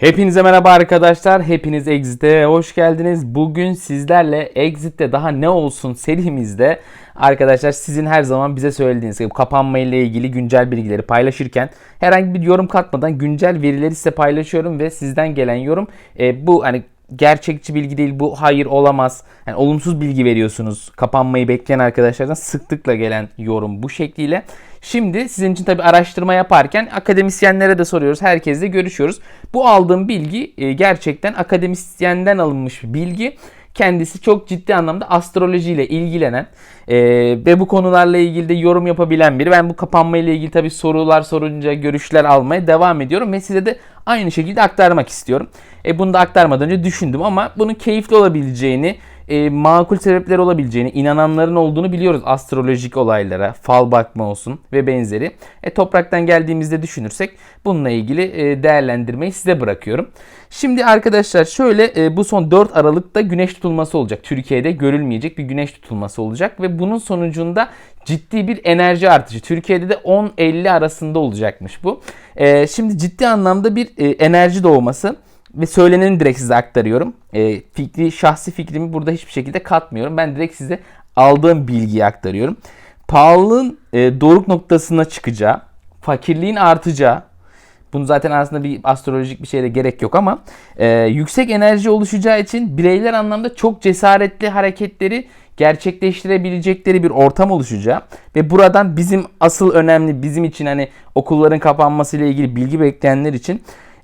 Hepinize merhaba arkadaşlar. Hepiniz Exit'e hoş geldiniz. Bugün sizlerle Exit'te daha ne olsun serimizde arkadaşlar sizin her zaman bize söylediğiniz gibi kapanma ile ilgili güncel bilgileri paylaşırken herhangi bir yorum katmadan güncel verileri size paylaşıyorum ve sizden gelen yorum e, bu hani gerçekçi bilgi değil bu hayır olamaz. Yani olumsuz bilgi veriyorsunuz. Kapanmayı bekleyen arkadaşlardan sıklıkla gelen yorum bu şekliyle. Şimdi sizin için tabi araştırma yaparken akademisyenlere de soruyoruz. Herkesle görüşüyoruz. Bu aldığım bilgi e, gerçekten akademisyenden alınmış bilgi. Kendisi çok ciddi anlamda astrolojiyle ilgilenen e, ve bu konularla ilgili de yorum yapabilen biri. Ben bu kapanma ile ilgili tabii sorular sorunca görüşler almaya devam ediyorum ve size de aynı şekilde aktarmak istiyorum. E, bunu da aktarmadan önce düşündüm ama bunun keyifli olabileceğini, e, makul sebepler olabileceğini, inananların olduğunu biliyoruz astrolojik olaylara, fal bakma olsun ve benzeri. E, topraktan geldiğimizde düşünürsek bununla ilgili e, değerlendirmeyi size bırakıyorum. Şimdi arkadaşlar şöyle e, bu son 4 Aralık'ta güneş tutulması olacak. Türkiye'de görülmeyecek bir güneş tutulması olacak ve bunun sonucunda ciddi bir enerji artışı. Türkiye'de de 10-50 arasında olacakmış bu. E, şimdi ciddi anlamda bir e, enerji doğması ve söyleneni direkt size aktarıyorum. E, fikri, şahsi fikrimi burada hiçbir şekilde katmıyorum. Ben direkt size aldığım bilgiyi aktarıyorum. Pahalılığın e, doruk noktasına çıkacağı, fakirliğin artacağı, bunu zaten aslında bir astrolojik bir şeyde gerek yok ama e, yüksek enerji oluşacağı için bireyler anlamda çok cesaretli hareketleri gerçekleştirebilecekleri bir ortam oluşacağı ve buradan bizim asıl önemli bizim için hani okulların kapanması ile ilgili bilgi bekleyenler için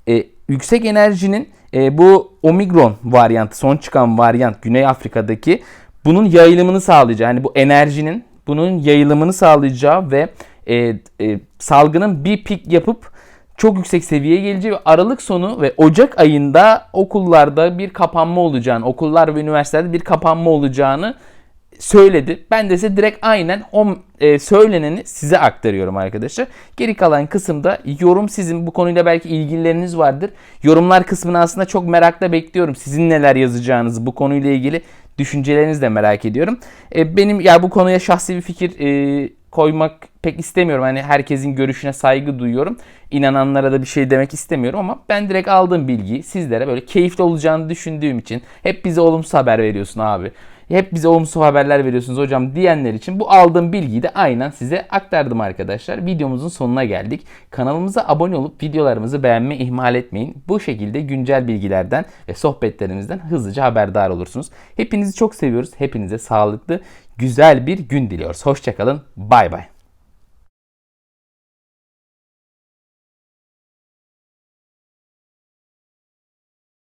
e, yüksek enerjinin e, bu Omikron varyantı son çıkan varyant Güney Afrika'daki bunun yayılımını sağlayacağı yani bu enerjinin bunun yayılımını sağlayacağı ve e, e, salgının bir pik yapıp çok yüksek seviyeye geleceği ve Aralık sonu ve Ocak ayında okullarda bir kapanma olacağını, okullar ve üniversitelerde bir kapanma olacağını söyledi. Ben de size direkt aynen o e, söyleneni size aktarıyorum arkadaşlar. Geri kalan kısımda yorum sizin bu konuyla belki ilgileriniz vardır. Yorumlar kısmını aslında çok merakla bekliyorum. Sizin neler yazacağınızı bu konuyla ilgili düşüncelerinizi de merak ediyorum. E, benim ya bu konuya şahsi bir fikir e, koymak pek istemiyorum. Hani herkesin görüşüne saygı duyuyorum. İnananlara da bir şey demek istemiyorum ama ben direkt aldığım bilgiyi sizlere böyle keyifli olacağını düşündüğüm için hep bize olumsuz haber veriyorsun abi hep bize olumsuz haberler veriyorsunuz hocam diyenler için bu aldığım bilgiyi de aynen size aktardım arkadaşlar. Videomuzun sonuna geldik. Kanalımıza abone olup videolarımızı beğenmeyi ihmal etmeyin. Bu şekilde güncel bilgilerden ve sohbetlerimizden hızlıca haberdar olursunuz. Hepinizi çok seviyoruz. Hepinize sağlıklı, güzel bir gün diliyoruz. Hoşçakalın. Bay bay.